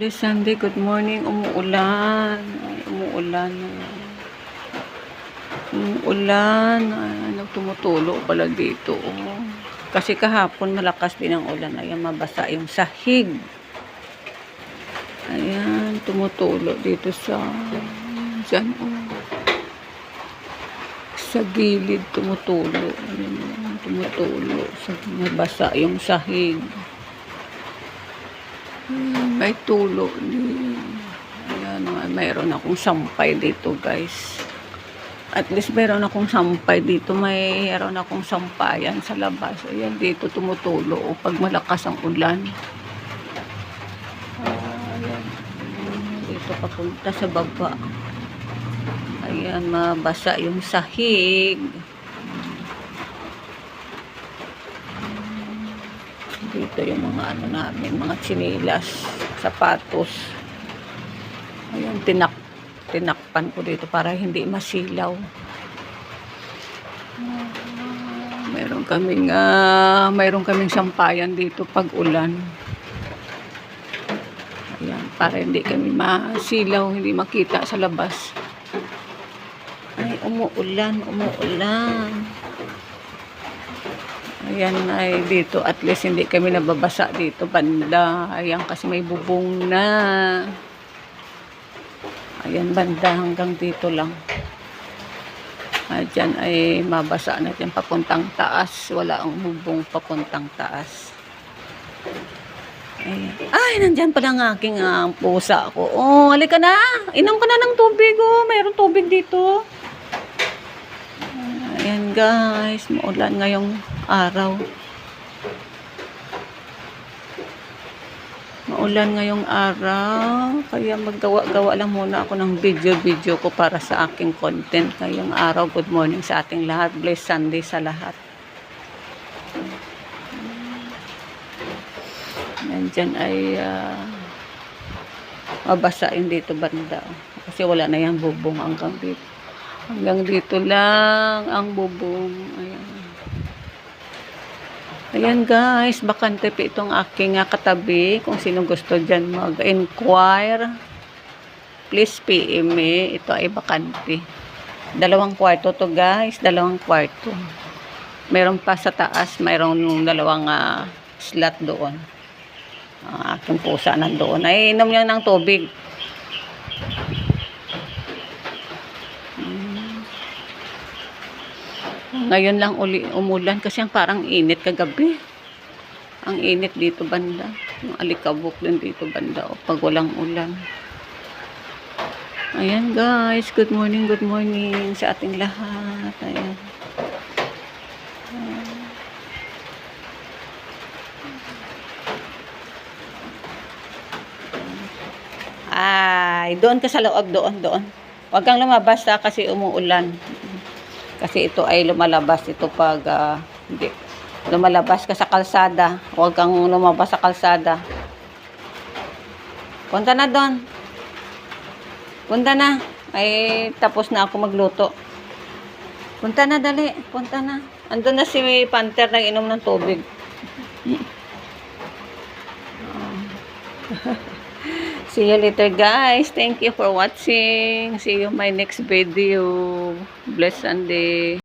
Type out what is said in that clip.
This Sunday, good morning. Umuulan. Ay, umuulan. Umuulan. Ay, tumutulo pala dito. Oh. Kasi kahapon malakas din ang ulan. Ayan, mabasa yung sahig. Ayan, tumutulo dito sa... Diyan, oh. Sa gilid, tumutulo. Ayan, tumutulo. Sa, mabasa yung sahig. May tulo. Ayan, may- mayroon akong sampay dito, guys. At least mayroon akong sampay dito. Mayroon akong sampayan sa labas. Ayan, dito tumutulo. O pag malakas ang ulan. Ah, ayan. Dito papunta sa baba. Ayan, mabasa yung sahig. Dito yung mga ano namin, mga chinilas, sapatos. Ayan, tinak tinakpan ko dito para hindi masilaw. Meron kaming ah, mayroon kaming sampayan dito pag ulan. Ayan, para hindi kami masilaw, hindi makita sa labas. Ay, umuulan, umuulan. Ayan ay dito, at least hindi kami nababasa dito banda. Ayan kasi may bubong na. Ayan banda hanggang dito lang. Ayan ay mabasa na dyan papuntang taas. Wala ang bubong papuntang taas. Ayan. Ay, nandyan pala ang aking ah, pusa ko. Oh, halika na. Inom ka na ng tubig. Oh, mayroong tubig dito. Ayan guys, maulan ngayong araw. Maulan ngayong araw, kaya maggawa-gawa lang muna ako ng video-video ko para sa aking content ngayong araw. Good morning sa ating lahat. Blessed Sunday sa lahat. Nandyan ay ah, mabasa yung dito banda. Kasi wala na yung bubong hanggang dito. Hanggang dito lang ang bubong. Ayan. Ayan guys, bakante pa itong aking ah, katabi. Kung sino gusto dyan mag-inquire, please PM me. Ito ay bakante. Dalawang kwarto to guys, dalawang kwarto. Meron pa sa taas, mayroong dalawang ah, slot doon. Ang aking pusa nandoon. Ay, inom niya ng tubig. Ngayon lang uli umulan kasi ang parang init kagabi. Ang init dito banda. Yung alikabok din dito banda o pag walang ulan. Ayan guys, good morning, good morning sa ating lahat. Ayan. Ay, doon ka sa loob, doon, doon. Huwag kang lumabas ha, kasi umuulan. Kasi ito ay lumalabas ito pag hindi lumalabas ka sa kalsada. Huwag kang lumabas sa kalsada. Punta na doon. Punta na. Ay tapos na ako magluto. Punta na dali. Punta na. Andun na si Panther nag inom ng tubig. See you later guys. Thank you for watching. See you my next video. Bless Sunday.